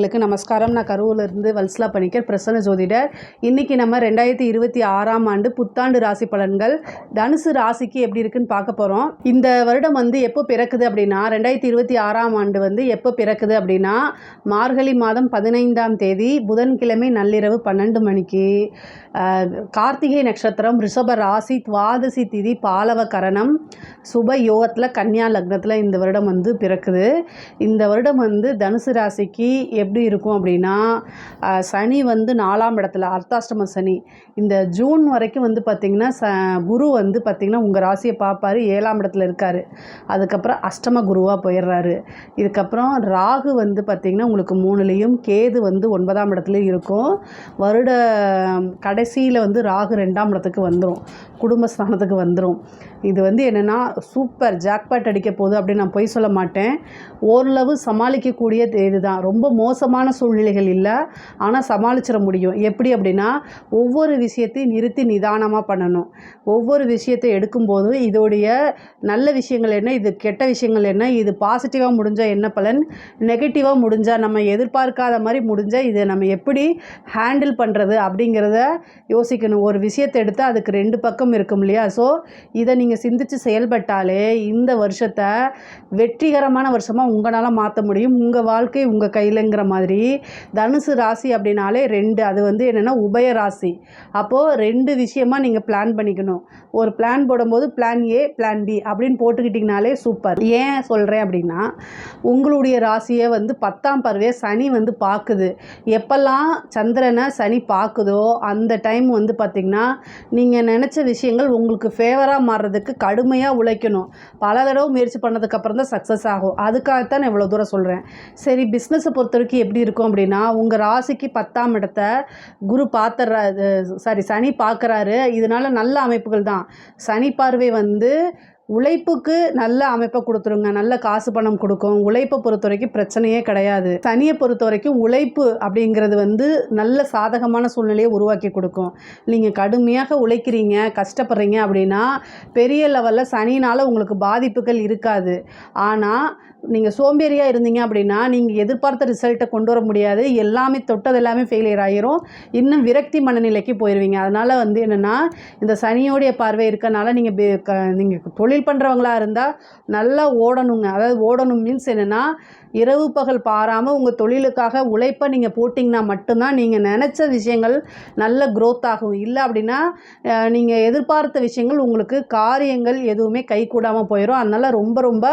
நேயர்களுக்கு நமஸ்காரம். நான் கரூர்லேருந்து வல்சலா பணிக்கர் பிரசன்ன ஜோதிடர். இன்றைக்கி நம்ம ரெண்டாயிரத்தி இருபத்தி ஆறாம் ஆண்டு புத்தாண்டு ராசி பலன்கள். தனுசு ராசிக்கு எப்படி இருக்குன்னு பார்க்க போகிறோம் இந்த வருடம் வந்து எப்போ பிறக்குது அப்படின்னா ரெண்டாயிரத்தி இருபத்தி ஆறாம் ஆண்டு வந்து எப்போ பிறக்குது அப்படின்னா மார்கழி மாதம் பதினைந்தாம் தேதி புதன்கிழமை நள்ளிரவு பன்னெண்டு மணிக்கு. கார்த்திகை நட்சத்திரம் ரிஷப ராசி துவாதசி திதி பாலவ கரணம் சுப யோகத்தில் கன்னியா லக்னத்தில் இந்த வருடம் வந்து பிறக்குது. இந்த வருடம் வந்து தனுசு ராசிக்கு எப் எப்படி இருக்கும் அப்படின்னா சனி வந்து நாலாம் இடத்துல அர்த்தாஷ்டம சனி. இந்த ஜூன் வரைக்கும் வந்து பார்த்திங்கன்னா ச குரு வந்து பார்த்திங்கன்னா உங்கள் ராசியை பார்ப்பாரு ஏழாம் இடத்துல இருக்கார். அதுக்கப்புறம் அஷ்டம குருவாக போயிடுறாரு. இதுக்கப்புறம் ராகு வந்து பார்த்திங்கன்னா உங்களுக்கு மூணுலேயும் கேது வந்து ஒன்பதாம் இடத்துலையும் இருக்கும். வருட கடைசியில் வந்து ராகு ரெண்டாம் இடத்துக்கு வந்துடும் குடும்பஸ்தானத்துக்கு வந்துடும் இது வந்து என்னென்னா சூப்பர் ஜாக்பாட் அடிக்க போகுது அப்படின்னு நான் பொய் சொல்ல மாட்டேன். ஓரளவு சமாளிக்கக்கூடிய இதுதான் ரொம்ப மோசமான சூழ்நிலைகள் இல்லை. ஆனால் சமாளிச்சிட முடியும். எப்படி அப்படின்னா ஒவ்வொரு விஷயத்தையும் நிறுத்தி நிதானமாக பண்ணணும். ஒவ்வொரு விஷயத்தை எடுக்கும்போதும் இதோடைய நல்ல விஷயங்கள் என்ன இது கெட்ட விஷயங்கள் என்ன இது பாசிட்டிவாக முடிஞ்சால் என்ன பலன் நெகட்டிவாக முடிஞ்சால் நம்ம எதிர்பார்க்காத மாதிரி முடிஞ்சால் இதை நம்ம எப்படி ஹேண்டில் பண்ணுறது அப்படிங்கிறத யோசிக்கணும். ஒரு விஷயத்தை எடுத்து அதுக்கு ரெண்டு பக்கம் இருக்கும் இல்லையா? ஸோ இதை நீங்கள் சிந்தித்து செயல்பட்டாலே இந்த வருஷத்தை வெற்றிகரமான வருஷமாக உங்களால் மாற்ற முடியும். உங்கள் வாழ்க்கை உங்கள் கையிலங்கிற மாதிரி தனுசு ராசி அப்படின்னாலே ரெண்டு. அது வந்து என்னென்னா உபய ராசி. அப்போது ரெண்டு விஷயமாக நீங்கள் பிளான் பண்ணிக்கணும். ஒரு பிளான் போடும்போது பிளான் ஏ பிளான் பி அப்படின்னு போட்டுக்கிட்டிங்கனாலே சூப்பர் ஏன் சொல்கிறேன் அப்படின்னா உங்களுடைய ராசியை வந்து பத்தாம் பருவே சனி வந்து பார்க்குது எப்போல்லாம் சந்திரனை சனி பார்க்குதோ அந்த டைம் வந்து பார்த்திங்கன்னா நீங்கள் நினச்ச விஷயங்கள் உங்களுக்கு ஃபேவராக மாறுறதுக்கு கடுமையாக உழைக்கணும். பல தடவை முயற்சி பண்ணதுக்கப்புறம் தான் சக்ஸஸ் ஆகும். அதுக்காகத்தான் நான் இவ்வளோ தூரம் சொல்கிறேன் சரி பிஸ்னஸை பொறுத்த வரைக்கும் எப்படி இருக்கும் அப்படின்னா உங்கள் ராசிக்கு பத்தாம் இடத்த குரு பார்த்துறா சாரி சனி பார்க்குறாரு. இதனால நல்ல அமைப்புகள் தான். சனி பார்வை வந்து உழைப்புக்கு நல்ல அமைப்பை கொடுத்துருங்க. நல்ல காசு பணம் கொடுக்கும். உழைப்பை பொறுத்த வரைக்கும் பிரச்சனையே கிடையாது. சனியை பொறுத்த வரைக்கும் உழைப்பு அப்படிங்கிறது வந்து நல்ல சாதகமான சூழ்நிலையை உருவாக்கி கொடுக்கும். நீங்கள் கடுமையாக உழைக்கிறீங்க கஷ்டப்படுறீங்க அப்படின்னா பெரிய லெவலில் சனினால் உங்களுக்கு பாதிப்புகள் இருக்காது. ஆனால் நீங்கள் சோம்பேறியாக இருந்தீங்க அப்படின்னா நீங்கள் எதிர்பார்த்த ரிசல்ட்டை கொண்டு வர முடியாது. எல்லாமே தொட்டது எல்லாமே ஃபெயிலியர் ஆகிரும் இன்னும் விரக்தி மனநிலைக்கு போயிடுவீங்க அதனால் வந்து என்னென்னா இந்த சனியோடைய பார்வை இருக்கனால நீங்கள் நீங்கள் தொழில் பண்ணுறவங்களா இருந்தால் நல்லா ஓடணுங்க. அதாவது ஓடணும் மீன்ஸ் என்னென்னா இரவு பகல் பாராமல் உங்கள் தொழிலுக்காக உழைப்பை நீங்கள் போட்டிங்கன்னா மட்டும்தான் நீங்கள் நினச்ச விஷயங்கள் நல்ல க்ரோத் ஆகும். இல்லை அப்படின்னா நீங்கள் எதிர்பார்த்த விஷயங்கள் உங்களுக்கு காரியங்கள் எதுவுமே கை கூடாமல் போயிடும் அதனால் ரொம்ப ரொம்ப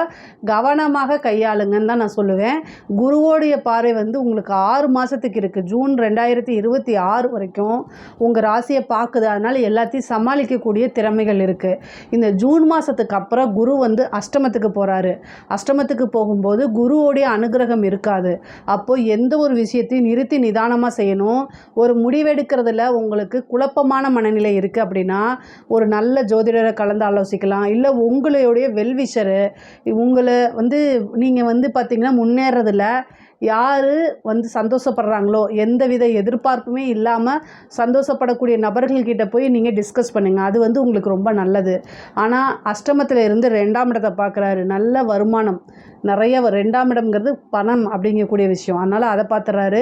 கவனமாக கையாளுங்கன்னு தான் நான் சொல்லுவேன். குருவோடைய பார்வை வந்து உங்களுக்கு ஆறு மாதத்துக்கு இருக்குது ஜூன் ரெண்டாயிரத்தி இருபத்தி ஆறு வரைக்கும் உங்கள் ராசியை பார்க்குது. அதனால் எல்லாத்தையும் சமாளிக்கக்கூடிய திறமைகள் இருக்குது இந்த ஜூன் மாதத்துக்கு அப்புறம் குரு வந்து அஷ்டமத்துக்கு போகிறாரு அஷ்டமத்துக்கு போகும்போது குருவோடைய அனுகிரகம் இருக்காது. அப்போது எந்த ஒரு விஷயத்தையும் நிறுத்தி நிதானமாக செய்யணும். ஒரு முடிவெடுக்கிறதுல உங்களுக்கு குழப்பமான மனநிலை இருக்குது அப்படின்னா ஒரு நல்ல ஜோதிடரை கலந்து ஆலோசிக்கலாம். இல்லை உங்களுடைய வெல்விஷரு உங்களை வந்து நீங்கள் வந்து பார்த்திங்கன்னா முன்னேறதில் யார் வந்து சந்தோஷப்படுறாங்களோ எந்தவித எதிர்பார்ப்புமே இல்லாமல் சந்தோஷப்படக்கூடிய நபர்கள்கிட்ட போய் நீங்கள் டிஸ்கஸ் பண்ணுங்கள் அது வந்து உங்களுக்கு ரொம்ப நல்லது. ஆனால் அஷ்டமத்தில் இருந்து ரெண்டாம் இடத்தை பார்க்குறாரு நல்ல வருமானம். நிறைய ரெண்டாம் இடம்ங்கிறது பணம் அப்படிங்கக்கூடிய விஷயம். அதனால் அதை பார்த்துறாரு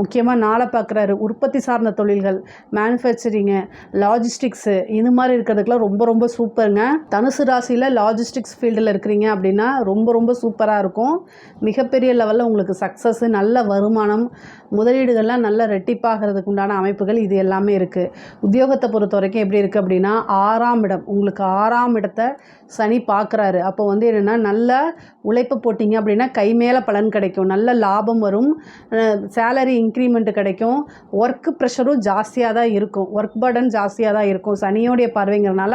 முக்கியமாக நாளை பார்க்குறாரு உற்பத்தி சார்ந்த தொழில்கள் மேனுஃபேக்சரிங்கு லாஜிஸ்டிக்ஸு இது மாதிரி இருக்கிறதுக்கெலாம் ரொம்ப ரொம்ப சூப்பருங்க தனுசு ராசியில் லாஜிஸ்டிக்ஸ் ஃபீல்டில் இருக்கிறீங்க அப்படின்னா ரொம்ப ரொம்ப சூப்பராக இருக்கும். மிகப்பெரிய லெவலில் உங்களுக்கு சக்ஸஸ் நல்ல வருமானம் முதலீடுகள்லாம் நல்ல ரெட்டிப்பாகிறதுக்கு உண்டான அமைப்புகள் இது எல்லாமே இருக்குது உத்தியோகத்தை பொறுத்த வரைக்கும் எப்படி இருக்குது அப்படின்னா ஆறாம் இடம். உங்களுக்கு ஆறாம் இடத்தை சனி பார்க்குறாரு அப்போ வந்து என்னென்னா நல்ல உழைப்பு போட்டிங்க அப்படின்னா கை மேலே பலன் கிடைக்கும். நல்ல லாபம் வரும். சேலரி இன்க்ரிமெண்ட் கிடைக்கும். ஒர்க் ப்ரெஷரும் ஜாஸ்தியாக தான் இருக்கும். ஒர்க் பர்டன் ஜாஸ்தியாக தான் இருக்கும். சனியோடைய பார்வைங்கிறனால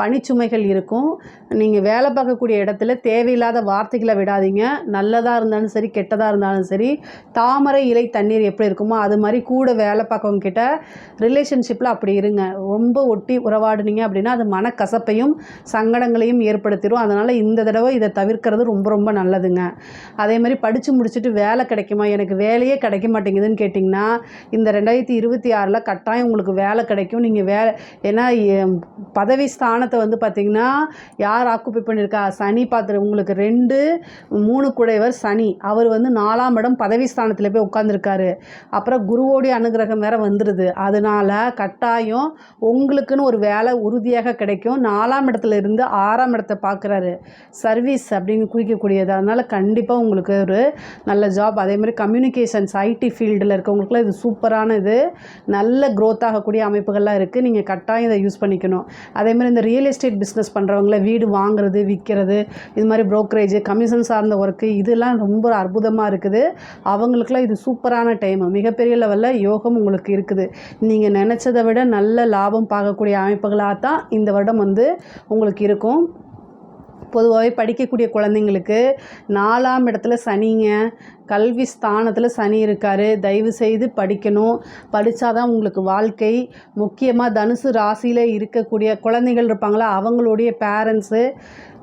பணிச்சுமைகள் இருக்கும். நீங்கள் வேலை பார்க்கக்கூடிய இடத்துல தேவையில்லாத வார்த்தைகளை விடாதீங்க. நல்லதாக இருந்தாலும் சரி கெட்டதாக இருந்தாலும் சரி தாமரை இலை தண்ணீர் எப்படி இருக்குமோ அது மாதிரி கூட வேலை பார்க்கவங்க கிட்ட ரிலேஷன்ஷிப்பில் அப்படி இருங்க. ரொம்ப ஒட்டி உறவாடுனீங்க அப்படின்னா அது மனக்கசப்பையும் சங்கடங்களையும் ஏற்படுத்திடும் அதனால் இந்த தடவை இதை தவிர்க்கிறது ரொம்ப ரொம்ப நல்லதுங்க. அதே மாதிரி படித்து முடிச்சுட்டு வேலை கிடைக்குமா? எனக்கு வேலையே கிடைக்க மாட்டேங்குதுன்னு கேட்டிங்கன்னா இந்த ரெண்டாயிரத்தி இருபத்தி ஆறில் கட்டாயம் உங்களுக்கு வேலை கிடைக்கும். நீங்கள் வேலை ஏன்னா பதவி ஸ்தானத்தை வந்து பார்த்திங்கன்னா யார் ஆக்குப்பை பண்ணியிருக்கா? சனி பார்த்துரு உங்களுக்கு ரெண்டு மூணு குடைவர் சனி. அவர் வந்து நாலாம் இடம் பதவி ஸ்தானத்தில் போய் உட்காந்துருக்காரு அப்புறம் குருவோடைய அனுகிரகம் வேற வந்துடுது அதனால கட்டாயம் உங்களுக்குன்னு ஒரு வேலை உறுதியாக கிடைக்கும். நாலாம் இடத்துல இருந்து ஆறாம் இடத்தை பார்க்குறாரு. சர்வீஸ் அப்படின்னு குறிக்கக்கூடியது அதனால் கண்டிப்பாக உங்களுக்கு ஒரு நல்ல ஜாப் அதே மாதிரி கம்யூனிகேஷன்ஸ் ஐடி ஃபீல்டில் இருக்கவங்களுக்குலாம் இது சூப்பரான இது. நல்ல க்ரோத் ஆகக்கூடிய அமைப்புகள்லாம் இருக்குது நீங்கள் கட்டாயம் இதை யூஸ் பண்ணிக்கணும். அதே மாதிரி இந்த ரியல் எஸ்டேட் பிஸ்னஸ் பண்ணுறவங்கள வீடு வாங்குறது விற்கிறது இது மாதிரி ப்ரோக்கரேஜ் கமிஷன் சார்ந்த ஒர்க்கு இதெல்லாம் ரொம்ப அற்புதமாக இருக்குது. அவங்களுக்குலாம் இது சூப்பரான டைம் மிகப்பெரிய லெவலில் யோகம் உங்களுக்கு இருக்குது. நீங்கள் நினச்சதை விட நல்ல லாபம் பார்க்கக்கூடிய அமைப்புகளாக தான் இந்த வருடம் வந்து உங்களுக்கு இருக்கும். பொதுவாகவே படிக்கக்கூடிய குழந்தைங்களுக்கு நாலாம் இடத்துல சனிங்க கல்வி ஸ்தானத்தில் சனி இருக்கார். தயவு செய்து படிக்கணும். படித்தா தான் உங்களுக்கு வாழ்க்கை. முக்கியமாக தனுசு ராசியில் இருக்கக்கூடிய குழந்தைகள் இருப்பாங்களா அவங்களுடைய பேரண்ட்ஸு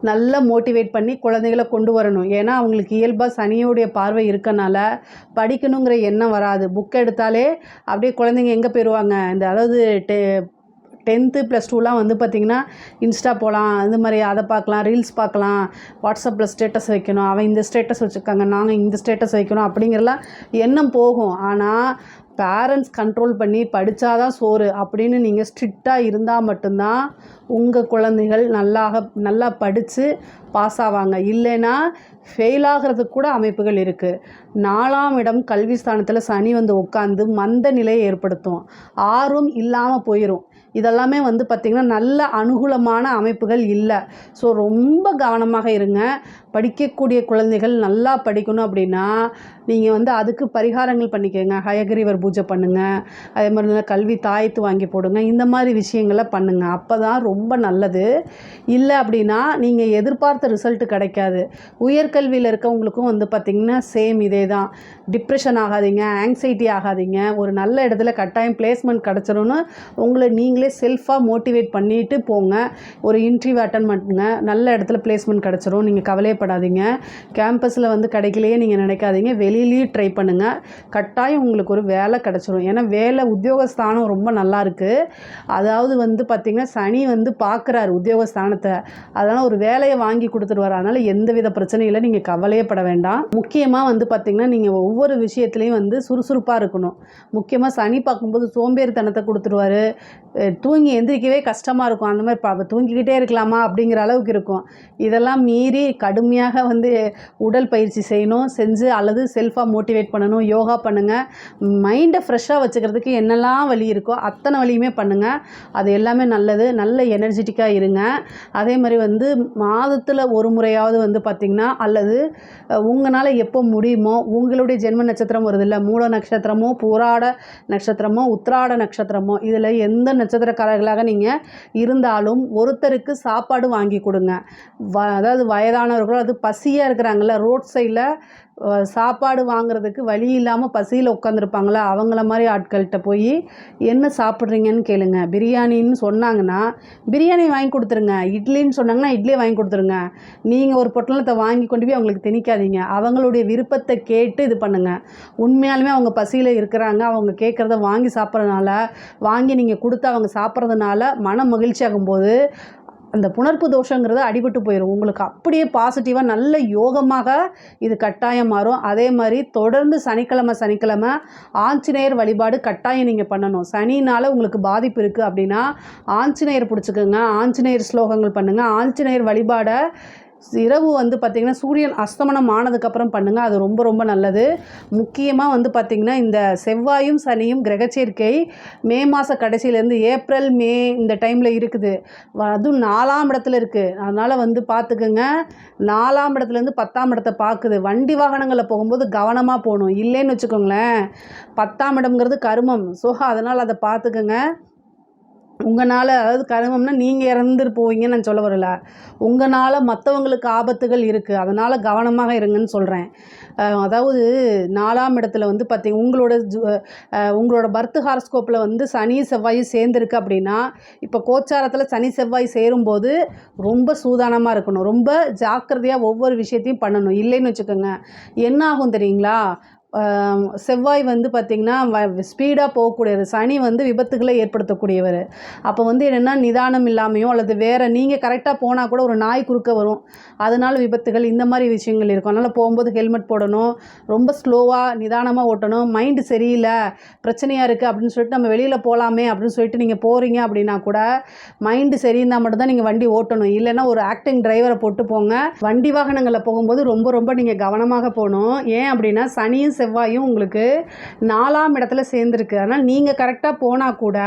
நல்லா மோட்டிவேட் பண்ணி குழந்தைகளை கொண்டு வரணும். ஏன்னா அவங்களுக்கு இயல்பாக சனியோடைய பார்வை இருக்கனால படிக்கணுங்கிற எண்ணம் வராது. புக் எடுத்தாலே அப்படியே குழந்தைங்க எங்கே போயிடுவாங்க இந்த அதாவது டெ டென்த்து ப்ளஸ் டூலாம் வந்து பார்த்திங்கன்னா இன்ஸ்டா போகலாம் இந்த மாதிரி அதை பார்க்கலாம் ரீல்ஸ் பார்க்கலாம் வாட்ஸ்அப்பில் ஸ்டேட்டஸ் வைக்கணும் அவன் இந்த ஸ்டேட்டஸ் வச்சுருக்காங்க நாங்கள் இந்த ஸ்டேட்டஸ் வைக்கணும் அப்படிங்கிறலாம் எண்ணம் போகும். ஆனால் பேரண்ட்ஸ் கண்ட்ரோல் பண்ணி படித்தாதான் சோறு அப்படின்னு நீங்கள் ஸ்ட்ரிக்டாக இருந்தால் மட்டும்தான் உங்கள் குழந்தைகள் நல்லாக நல்லா படித்து பாஸ் ஆவாங்க. இல்லைன்னா ஃபெயில் ஆகிறதுக்கு கூட அமைப்புகள் இருக்குது நாலாம் இடம் கல்வி ஸ்தானத்தில் சனி வந்து உட்காந்து மந்த நிலையை ஏற்படுத்தும். ஆர்வம் இல்லாமல் போயிடும் இதெல்லாமே வந்து பார்த்திங்கன்னா நல்ல அனுகூலமான அமைப்புகள் இல்லை. ஸோ ரொம்ப கவனமாக இருங்க. படிக்கக்கூடிய குழந்தைகள் நல்லா படிக்கணும் அப்படின்னா நீங்கள் வந்து அதுக்கு பரிகாரங்கள் பண்ணிக்கோங்க. ஹயகிரிவர் பூஜை பண்ணுங்கள் அதே மாதிரி கல்வி தாயத்து வாங்கி போடுங்க. இந்த மாதிரி விஷயங்களை பண்ணுங்கள் அப்போ தான் ரொம்ப நல்லது. இல்லை அப்படின்னா நீங்கள் எதிர்பார்த்த ரிசல்ட் கிடைக்காது. உயர்கல்வியில் இருக்கவங்களுக்கும் வந்து பார்த்திங்கன்னா சேம் இதே தான். டிப்ரெஷன் ஆகாதீங்க. ஆங்ஸைட்டி ஆகாதீங்க. ஒரு நல்ல இடத்துல கட்டாயம் பிளேஸ்மெண்ட் கிடச்சிரும்னு உங்களை நீங்கள் செல்ஃபாக மோட்டிவேட் பண்ணிட்டு போங்க. ஒரு இன்டர்வியூ அட்டன் பண்ணுங்க. நல்ல இடத்துல பிளேஸ்மெண்ட் கிடச்சிரும். நீங்கள் கவலையப்படாதீங்க. கேம்பஸில் வந்து கிடைக்கலையே நீங்கள் நினைக்காதீங்க. வெளியிலேயும் ட்ரை பண்ணுங்கள் கட்டாயம் உங்களுக்கு ஒரு வேலை கிடச்சிரும். ஏன்னா வேலை உத்தியோகஸ்தானம் ரொம்ப நல்லா இருக்குது அதாவது வந்து பார்த்திங்கன்னா சனி வந்து பார்க்குறாரு உத்தியோகஸ்தானத்தை. அதனால் ஒரு வேலையை வாங்கி கொடுத்துருவார். அதனால் எந்த வித பிரச்சனையும் நீங்கள் கவலையப்பட வேண்டாம். முக்கியமாக வந்து பார்த்திங்கன்னா நீங்கள் ஒவ்வொரு விஷயத்துலையும் வந்து சுறுசுறுப்பாக இருக்கணும். முக்கியமாக சனி பார்க்கும்போது சோம்பேறித்தனத்தை கொடுத்துருவாரு. தூங்கி எந்திரிக்கவே கஷ்டமாக இருக்கும். அந்த மாதிரி பா தூங்கிக்கிட்டே இருக்கலாமா அப்படிங்கிற அளவுக்கு இருக்கும். இதெல்லாம் மீறி கடுமையாக வந்து உடல் பயிற்சி செய்யணும். செஞ்சு அல்லது செல்ஃபாக மோட்டிவேட் பண்ணணும். யோகா பண்ணுங்கள் மைண்டை ஃப்ரெஷ்ஷாக வச்சுக்கிறதுக்கு என்னெல்லாம் வழி இருக்கோ அத்தனை வழியுமே பண்ணுங்கள் அது எல்லாமே நல்லது. நல்ல எனர்ஜெட்டிக்காக இருங்க. அதே மாதிரி வந்து மாதத்தில் ஒரு முறையாவது வந்து பார்த்திங்கன்னா அல்லது உங்களால் எப்போ முடியுமோ உங்களுடைய ஜென்ம நட்சத்திரம் வருது இல்லை மூல நட்சத்திரமோ பூராட நட்சத்திரமோ உத்திராட நட்சத்திரமோ இதில் எந்த நட்சத்திரம் நட்சத்திரக்காரர்களாக நீங்கள் இருந்தாலும் ஒருத்தருக்கு சாப்பாடு வாங்கி கொடுங்க. வ அதாவது வயதானவர்களோ அது பசியாக இருக்கிறாங்கல்ல ரோட் சைடில் சாப்பாடு வாங்குறதுக்கு வழி இல்லாமல் பசியில் உட்காந்துருப்பாங்களா அவங்கள மாதிரி ஆட்கள்கிட்ட போய் என்ன சாப்பிட்றீங்கன்னு கேளுங்க. பிரியாணின்னு சொன்னாங்கன்னா பிரியாணி வாங்கி கொடுத்துருங்க. இட்லின்னு சொன்னாங்கன்னா இட்லியை வாங்கி கொடுத்துருங்க. நீங்கள் ஒரு பொட்டலத்தை வாங்கி கொண்டு போய் அவங்களுக்கு திணிக்காதீங்க. அவங்களுடைய விருப்பத்தை கேட்டு இது பண்ணுங்கள் உண்மையாலுமே அவங்க பசியில் இருக்கிறாங்க. அவங்க கேட்குறத வாங்கி சாப்பிட்றதுனால வாங்கி நீங்கள் கொடுத்து அவங்க சாப்பிட்றதுனால மன மகிழ்ச்சி ஆகும்போது அந்த புணர்ப்பு தோஷங்கிறது அடிபட்டு போயிடும் உங்களுக்கு அப்படியே பாசிட்டிவாக நல்ல யோகமாக இது கட்டாயம் மாறும். அதே மாதிரி தொடர்ந்து சனிக்கிழமை சனிக்கிழமை ஆஞ்சநேயர் வழிபாடு கட்டாயம் நீங்கள் பண்ணணும். சனினால் உங்களுக்கு பாதிப்பு இருக்குது அப்படின்னா ஆஞ்சநேயர் பிடிச்சிக்கோங்க. ஆஞ்சநேயர் ஸ்லோகங்கள் பண்ணுங்கள் ஆஞ்சநேயர் வழிபாடை இரவு வந்து பார்த்திங்கன்னா சூரியன் அஸ்தமனம் ஆனதுக்கப்புறம் பண்ணுங்கள் அது ரொம்ப ரொம்ப நல்லது. முக்கியமாக வந்து பார்த்திங்கன்னா இந்த செவ்வாயும் சனியும் கிரகச்சேர்க்கை மே மாத கடைசியிலேருந்து ஏப்ரல் மே இந்த டைமில் இருக்குது. அதுவும் நாலாம் இடத்துல இருக்குது அதனால் வந்து பார்த்துக்குங்க நாலாம் இடத்துலேருந்து பத்தாம் இடத்தை பார்க்குது வண்டி வாகனங்களில் போகும்போது கவனமாக போகணும் இல்லைன்னு வச்சுக்கோங்களேன். பத்தாம் இடம்ங்கிறது கருமம். ஸோ அதனால் அதை பார்த்துக்குங்க உங்களால் அதாவது கருமம்னா நீங்கள் இறந்துட்டு போவீங்கன்னு நான் சொல்ல வரல. உங்களால் மற்றவங்களுக்கு ஆபத்துகள் இருக்குது அதனால் கவனமாக இருங்கன்னு சொல்கிறேன் அதாவது நாலாம் இடத்துல வந்து பார்த்தீங்க உங்களோட உங்களோட பர்த் ஹாரஸ்கோப்பில் வந்து சனி செவ்வாய் சேர்ந்துருக்கு அப்படின்னா இப்போ கோச்சாரத்தில் சனி செவ்வாய் சேரும்போது ரொம்ப சூதானமாக இருக்கணும். ரொம்ப ஜாக்கிரதையாக ஒவ்வொரு விஷயத்தையும் பண்ணணும். இல்லைன்னு வச்சுக்கோங்க. என்ன ஆகும் தெரியுங்களா? செவ்வாய் வந்து பார்த்திங்கன்னா ஸ்பீடாக போகக்கூடியது. சனி வந்து விபத்துகளை ஏற்படுத்தக்கூடியவர். அப்போ வந்து என்னென்னா நிதானம் இல்லாமையோ அல்லது வேறு நீங்கள் கரெக்டாக போனால் கூட ஒரு நாய் குறுக்க வரும். அதனால் விபத்துகள் இந்த மாதிரி விஷயங்கள் இருக்கும். அதனால் போகும்போது ஹெல்மெட் போடணும். ரொம்ப ஸ்லோவாக நிதானமாக ஓட்டணும். மைண்டு சரியில்லை. பிரச்சனையாக இருக்குது அப்படின்னு சொல்லிட்டு நம்ம வெளியில் போகலாமே அப்படின்னு சொல்லிட்டு நீங்கள் போகிறீங்க அப்படின்னா கூட மைண்டு சரியிருந்தால் மட்டும்தான் நீங்கள் வண்டி ஓட்டணும். இல்லைன்னா ஒரு ஆக்டிங் டிரைவரை போட்டு போங்க. வண்டி வாகனங்களில் போகும்போது ரொம்ப ரொம்ப நீங்கள் கவனமாக போகணும். ஏன் அப்படின்னா சனியும் செவ்வாயும் உங்களுக்கு நாலாம் இடத்துல சேர்ந்துருக்கு. அதனால் நீங்கள் கரெக்டாக போனால் கூட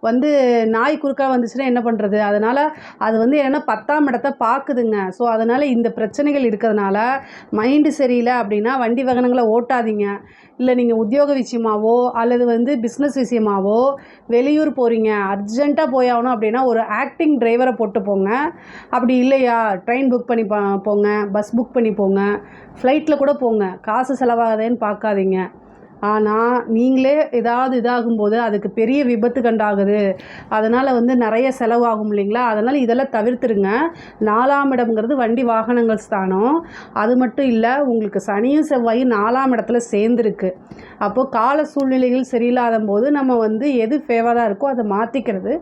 வந்து நாய் குறுக்கா வந்துச்சுன்னா என்ன பண்ணுறது அதனால் அது வந்து என்னென்னா பத்தாம் இடத்த பார்க்குதுங்க. ஸோ அதனால் இந்த பிரச்சனைகள் இருக்கிறதுனால மைண்டு சரியில்லை அப்படின்னா வண்டி வாகனங்களை ஓட்டாதீங்க. இல்லை நீங்கள் உத்தியோக விஷயமாவோ அல்லது வந்து பிஸ்னஸ் விஷயமாவோ வெளியூர் போகிறீங்க அர்ஜெண்ட்டாக போயாகணும் அப்படின்னா ஒரு ஆக்டிங் டிரைவரை போட்டு போங்க. அப்படி இல்லையா? ட்ரெயின் புக் பண்ணி பா- போங்க பஸ் புக் பண்ணி போங்க. ஃப்ளைட்டில் கூட போங்க. காசு செலவாகுதேன்னு பார்க்காதீங்க. ஆனால் நீங்களே ஏதாவது இதாகும்போது அதுக்கு பெரிய விபத்து கண்டாகுது. அதனால் வந்து நிறைய செலவாகும் இல்லைங்களா? அதனால் இதெல்லாம் தவிர்த்துருங்க. நாலாம் இடம்ங்கிறது வண்டி வாகனங்கள் ஸ்தானம். அது மட்டும் இல்லை உங்களுக்கு சனியும் செவ்வாயும் நாலாம் இடத்துல சேர்ந்துருக்கு. அப்போது கால சூழ்நிலைகள் சரியில்லாத போது நம்ம வந்து எது ஃபேவராக இருக்கோ அதை மாற்றிக்கிறது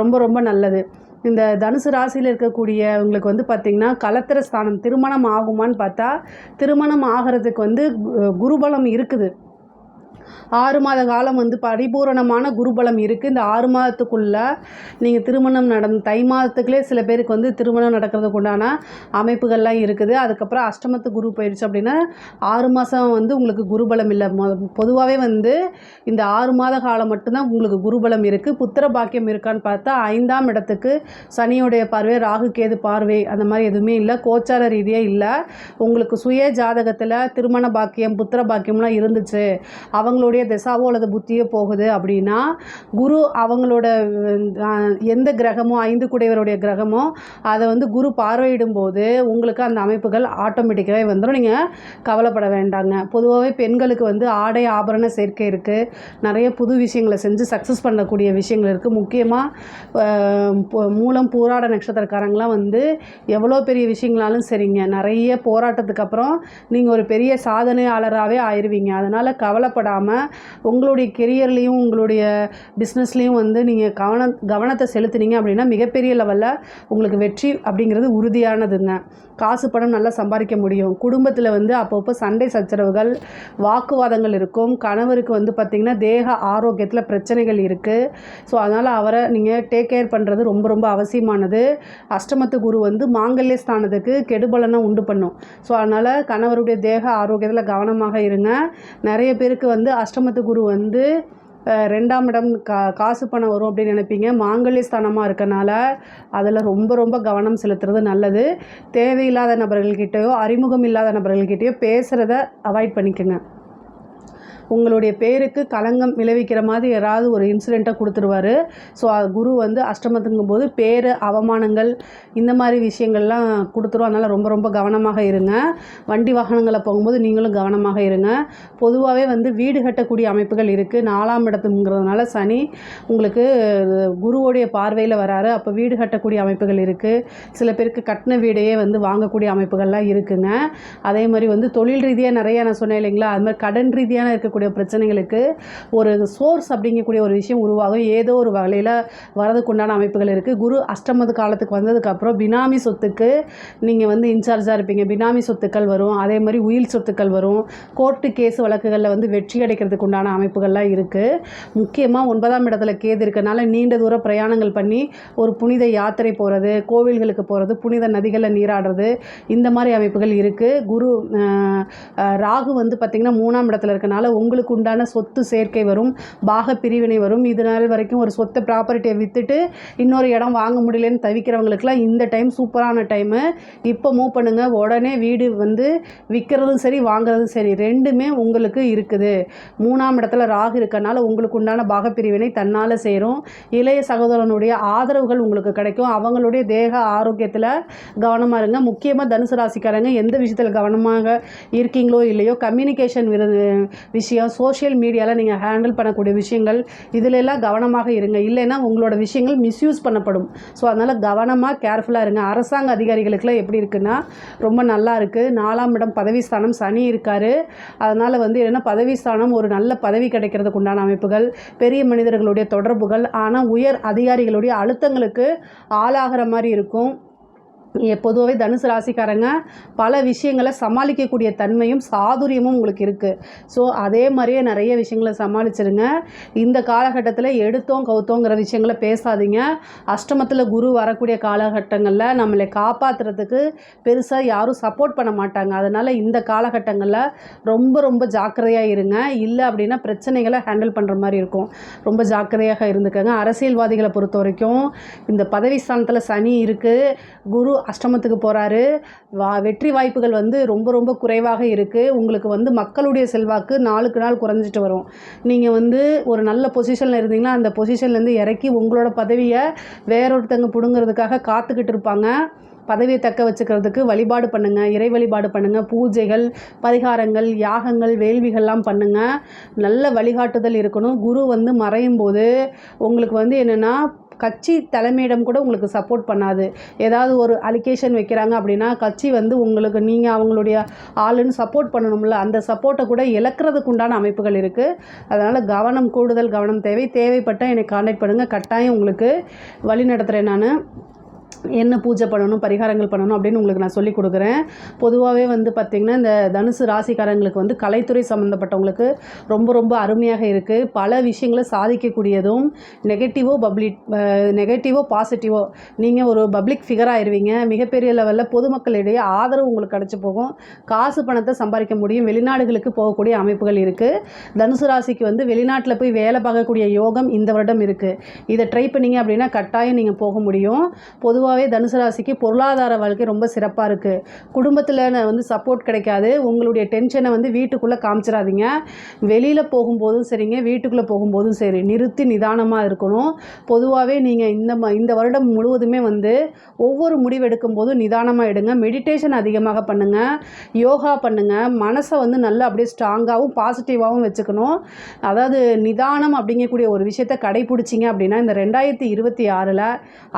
ரொம்ப ரொம்ப நல்லது. இந்த தனுசு ராசியில் இருக்கக்கூடியவங்களுக்கு வந்து பார்த்திங்கன்னா கலத்திர ஸ்தானம் திருமணம் ஆகுமான்னு பார்த்தா திருமணம் ஆகிறதுக்கு வந்து குருபலம் இருக்குது. ஆறு மாத காலம் வந்து பரிபூரணமான குருபலம் இருக்குது இந்த ஆறு மாதத்துக்குள்ளே நீங்கள் திருமணம் நடந்து தை மாதத்துக்குள்ளே சில பேருக்கு வந்து திருமணம் நடக்கிறதுக்கு உண்டான அமைப்புகள்லாம் இருக்குது. அதுக்கப்புறம் அஷ்டமத்து குரு போயிடுச்சு அப்படின்னா ஆறு மாதம் வந்து உங்களுக்கு குருபலம் இல்லை. பொதுவாகவே வந்து இந்த ஆறு மாத காலம் மட்டும்தான் உங்களுக்கு குருபலம் இருக்குது புத்திர பாக்கியம் இருக்கான்னு பார்த்தா ஐந்தாம் இடத்துக்கு சனியுடைய பார்வை ராகு கேது பார்வை அந்த மாதிரி எதுவுமே இல்லை. கோச்சார ரீதியாக இல்லை. உங்களுக்கு சுய ஜாதகத்தில் திருமண பாக்கியம் புத்திர பாக்கியம்லாம் இருந்துச்சு. அவங்களுடைய திசாவோ அல்லது புத்தியோ போகுது அப்படின்னா குரு அவங்களோட எந்த கிரகமோ ஐந்து குடையவருடைய கிரகமோ அதை வந்து குரு பார்வையிடும் போது உங்களுக்கு அந்த அமைப்புகள் ஆட்டோமேட்டிக்காகவே வந்துடும் நீங்கள் கவலைப்பட வேண்டாங்க. பொதுவாகவே பெண்களுக்கு வந்து ஆடை ஆபரண சேர்க்கை இருக்குது நிறைய புது விஷயங்களை செஞ்சு சக்ஸஸ் பண்ணக்கூடிய விஷயங்கள் இருக்குது முக்கியமாக மூலம் பூராட நட்சத்திரக்காரங்களாம் வந்து எவ்வளோ பெரிய விஷயங்களாலும் சரிங்க. நிறைய போராட்டத்துக்கு அப்புறம் நீங்கள் ஒரு பெரிய சாதனையாளராகவே ஆயிடுவீங்க அதனால் கவலைப்பட கவலைப்படாமல் உங்களுடைய கெரியர்லேயும் உங்களுடைய பிஸ்னஸ்லேயும் வந்து நீங்கள் கவனம் கவனத்தை செலுத்துனீங்க அப்படின்னா மிகப்பெரிய லெவலில் உங்களுக்கு வெற்றி அப்படிங்கிறது உறுதியானதுங்க. காசு பணம் நல்லா சம்பாதிக்க முடியும். குடும்பத்தில் வந்து அப்பப்போ சண்டை சச்சரவுகள் வாக்குவாதங்கள் இருக்கும். கணவருக்கு வந்து பார்த்திங்கன்னா தேக ஆரோக்கியத்தில் பிரச்சனைகள் இருக்குது ஸோ அதனால் அவரை நீங்கள் டேக் கேர் பண்ணுறது ரொம்ப ரொம்ப அவசியமானது. அஷ்டமத்து குரு வந்து மாங்கல்ய ஸ்தானத்துக்கு கெடுபலனை உண்டு பண்ணும். ஸோ அதனால் கணவருடைய தேக ஆரோக்கியத்தில் கவனமாக இருங்க. நிறைய பேருக்கு வந்து அஷ்டமத்து குரு வந்து ரெண்டாம் இடம் கா காசு பணம் வரும் அப்படின்னு நினைப்பீங்க. மாங்கல்ய ஸ்தானமாக இருக்கனால அதில் ரொம்ப ரொம்ப கவனம் செலுத்துறது நல்லது. தேவையில்லாத நபர்கள்கிட்டயோ அறிமுகம் இல்லாத நபர்கள்கிட்டயோ பேசுகிறத அவாய்ட் பண்ணிக்கோங்க. உங்களுடைய பேருக்கு களங்கம் விளைவிக்கிற மாதிரி யாராவது ஒரு இன்சிடெண்ட்டை கொடுத்துருவாரு. ஸோ குரு வந்து அஷ்டமத்துங்கும் போது பேர் அவமானங்கள் இந்த மாதிரி விஷயங்கள்லாம் கொடுத்துரும். அதனால் ரொம்ப ரொம்ப கவனமாக இருங்க. வண்டி வாகனங்களை போகும்போது நீங்களும் கவனமாக இருங்க. பொதுவாகவே வந்து வீடு கட்டக்கூடிய அமைப்புகள் இருக்குது நாலாம் இடத்துங்கிறதுனால சனி உங்களுக்கு குருவோடைய பார்வையில் வராரு. அப்போ வீடு கட்டக்கூடிய அமைப்புகள் இருக்குது சில பேருக்கு கட்டின வீடையே வந்து வாங்கக்கூடிய அமைப்புகள்லாம் இருக்குங்க. அதே மாதிரி வந்து தொழில் ரீதியாக நிறைய நான் சொன்னேன் இல்லைங்களா? அது மாதிரி கடன் ரீதியான இருக்கக்கூடிய பிரச்சனைகளுக்கு ஒரு சோர்ஸ் அப்படிங்கக்கூடிய ஒரு விஷயம் உருவாகும். ஏதோ ஒரு வகையில் வரதுக்கு உண்டான அமைப்புகள் இருக்குது குரு அஷ்டமது காலத்துக்கு வந்ததுக்கப்புறம் பினாமி சொத்துக்கு நீங்கள் வந்து இன்சார்ஜாக இருப்பீங்க. பினாமி சொத்துக்கள் வரும். அதே மாதிரி உயில் சொத்துக்கள் வரும். கோர்ட்டு கேஸ் வழக்குகளில் வந்து வெற்றி அடைக்கிறதுக்கு உண்டான அமைப்புகள்லாம் இருக்குது முக்கியமாக ஒன்பதாம் இடத்துல கேது இருக்கனால நீண்ட தூர பிரயாணங்கள் பண்ணி ஒரு புனித யாத்திரை போகிறது கோவில்களுக்கு போகிறது புனித நதிகளில் நீராடுறது இந்த மாதிரி அமைப்புகள் இருக்குது குரு ராகு வந்து பார்த்திங்கன்னா மூணாம் இடத்துல இருக்கனால உங்களுக்கு உண்டான சொத்து சேர்க்கை வரும் பாக பிரிவினை வரும். இது நாள் வரைக்கும் ஒரு சொத்தை ப்ராப்பர்ட்டியை விற்றுட்டு இன்னொரு இடம் வாங்க முடியலன்னு தவிக்கிறவங்களுக்குலாம் இந்த டைம் சூப்பரான டைமு இப்போ மூவ் பண்ணுங்கள் உடனே வீடு வந்து விற்கிறதும் சரி வாங்குறதும் சரி ரெண்டுமே உங்களுக்கு இருக்குது. மூணாம் இடத்துல ராகு இருக்கனால உங்களுக்கு உண்டான பாகப்பிரிவினை தன்னால் சேரும். இளைய சகோதரனுடைய ஆதரவுகள் உங்களுக்கு கிடைக்கும். அவங்களுடைய தேக ஆரோக்கியத்தில் கவனமாக இருங்க. முக்கியமாக தனுசு ராசிக்காரங்க எந்த விஷயத்தில் கவனமாக இருக்கீங்களோ இல்லையோ கம்யூனிகேஷன் விஷயம் சோஷியல் மீடியாவில் நீங்கள் ஹேண்டில் பண்ணக்கூடிய விஷயங்கள் இதிலெல்லாம் கவனமாக இருங்க. இல்லைன்னா உங்களோட விஷயங்கள் மிஸ்யூஸ் பண்ணப்படும். ஸோ அதனால் கவனமாக கேர்ஃபுல்லாக இருங்க. அரசாங்க அதிகாரிகளுக்குலாம் எப்படி இருக்குன்னா ரொம்ப நல்லா இருக்குது நாலாம் இடம் பதவி ஸ்தானம் சனி இருக்கார். அதனால் வந்து என்னென்னா பதவி ஸ்தானம் ஒரு நல்ல பதவி கிடைக்கிறதுக்கு உண்டான அமைப்புகள் பெரிய மனிதர்களுடைய தொடர்புகள் ஆனால் உயர் அதிகாரிகளுடைய அழுத்தங்களுக்கு ஆளாகிற மாதிரி இருக்கும். பொதுவாகவே தனுசு ராசிக்காரங்க பல விஷயங்களை சமாளிக்கக்கூடிய தன்மையும் சாதுரியமும் உங்களுக்கு இருக்குது ஸோ அதே மாதிரியே நிறைய விஷயங்களை சமாளிச்சிருங்க. இந்த காலகட்டத்தில் எடுத்தோம் கவுத்தோங்கிற விஷயங்களை பேசாதீங்க. அஷ்டமத்தில் குரு வரக்கூடிய காலகட்டங்களில் நம்மளை காப்பாற்றுறதுக்கு பெருசாக யாரும் சப்போர்ட் பண்ண மாட்டாங்க. அதனால் இந்த காலகட்டங்களில் ரொம்ப ரொம்ப ஜாக்கிரதையாக இருங்க. இல்லை அப்படின்னா பிரச்சனைகளை ஹேண்டில் பண்ணுற மாதிரி இருக்கும். ரொம்ப ஜாக்கிரதையாக இருந்துக்கங்க. அரசியல்வாதிகளை பொறுத்த வரைக்கும் இந்த பதவி ஸ்தானத்தில் சனி இருக்குது குரு அஷ்டமத்துக்கு போகிறாரு வா வெற்றி வாய்ப்புகள் வந்து ரொம்ப ரொம்ப குறைவாக இருக்குது உங்களுக்கு வந்து மக்களுடைய செல்வாக்கு நாளுக்கு நாள் குறைஞ்சிட்டு வரும். நீங்கள் வந்து ஒரு நல்ல பொசிஷனில் இருந்தீங்கன்னா அந்த பொசிஷன்லேருந்து இறக்கி உங்களோட பதவியை வேறொருத்தங்க பிடுங்கிறதுக்காக காத்துக்கிட்டு இருப்பாங்க. பதவியை தக்க வச்சுக்கிறதுக்கு வழிபாடு பண்ணுங்கள் இறை வழிபாடு பண்ணுங்கள் பூஜைகள் பரிகாரங்கள் யாகங்கள் வேள்விகள்லாம் பண்ணுங்கள் நல்ல வழிகாட்டுதல் இருக்கணும். குரு வந்து மறையும் போது உங்களுக்கு வந்து என்னென்னா கட்சி தலைமையிடம் கூட உங்களுக்கு சப்போர்ட் பண்ணாது. ஏதாவது ஒரு அலிகேஷன் வைக்கிறாங்க அப்படின்னா கட்சி வந்து உங்களுக்கு நீங்கள் அவங்களுடைய ஆளுன்னு சப்போர்ட் பண்ணணும்ல. அந்த சப்போர்ட்டை கூட இழக்கிறதுக்கு உண்டான அமைப்புகள் இருக்குது அதனால் கவனம் கூடுதல் கவனம் தேவை. தேவைப்பட்டால் என்னை கான்டாக்ட் பண்ணுங்கள் கட்டாயம் உங்களுக்கு வழி நடத்துகிறேன் நான். என்ன பூஜை பண்ணணும் பரிகாரங்கள் பண்ணணும் அப்படின்னு உங்களுக்கு நான் சொல்லி கொடுக்குறேன். பொதுவாகவே வந்து பார்த்திங்கன்னா இந்த தனுசு ராசிக்காரங்களுக்கு வந்து கலைத்துறை சம்மந்தப்பட்டவங்களுக்கு ரொம்ப ரொம்ப அருமையாக இருக்குது பல விஷயங்களை சாதிக்கக்கூடியதும் நெகட்டிவோ பப்ளிக் நெகட்டிவோ பாசிட்டிவோ நீங்கள் ஒரு பப்ளிக் ஃபிகர் ஆயிருவீங்க. மிகப்பெரிய லெவலில் பொதுமக்களிடையே ஆதரவு உங்களுக்கு கிடச்சி போகும். காசு பணத்தை சம்பாதிக்க முடியும். வெளிநாடுகளுக்கு போகக்கூடிய அமைப்புகள் இருக்குது தனுசு ராசிக்கு வந்து வெளிநாட்டில் போய் வேலை பார்க்கக்கூடிய யோகம் இந்த வருடம் இருக்குது இதை ட்ரை பண்ணீங்க அப்படின்னா கட்டாயம் நீங்கள் போக முடியும். பொது பொதுவாகவே தனுசு ராசிக்கு பொருளாதார வாழ்க்கை ரொம்ப சிறப்பாக இருக்குது குடும்பத்தில் வந்து சப்போர்ட் கிடைக்காது. உங்களுடைய டென்ஷனை வந்து வீட்டுக்குள்ளே காமிச்சிடாதீங்க. வெளியில் போகும்போதும் சரிங்க வீட்டுக்குள்ளே போகும்போதும் சரி. நிறுத்தி நிதானமாக இருக்கணும். பொதுவாகவே நீங்கள் இந்த ம இந்த வருடம் முழுவதுமே வந்து ஒவ்வொரு முடிவு எடுக்கும் போதும் நிதானமாக எடுங்க. மெடிடேஷன் அதிகமாக பண்ணுங்கள் யோகா பண்ணுங்கள் மனசை வந்து நல்லா அப்படியே ஸ்ட்ராங்காகவும் பாசிட்டிவாகவும் வச்சுக்கணும். அதாவது நிதானம் அப்படிங்கக்கூடிய ஒரு விஷயத்தை கடைபிடிச்சிங்க அப்படின்னா இந்த ரெண்டாயிரத்தி இருபத்தி ஆறில்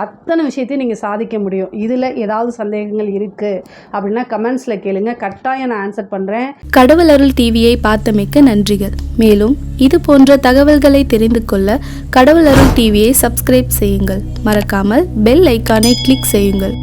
அத்தனை விஷயத்தையும் நீங்கள் நீங்கள் சாதிக்க முடியும். இதில் ஏதாவது சந்தேகங்கள் இருக்குது அப்படின்னா கமெண்ட்ஸில் கேளுங்க. கட்டாயம் நான் ஆன்சர் பண்ணுறேன் கடவுள் அருள் டிவியை பார்த்தமைக்க நன்றிகள். மேலும் இது போன்ற தகவல்களை தெரிந்து கொள்ள கடவுள் அருள் டிவியை சப்ஸ்கிரைப் செய்யுங்கள். மறக்காமல் பெல் ஐக்கானை கிளிக் செய்யுங்கள்.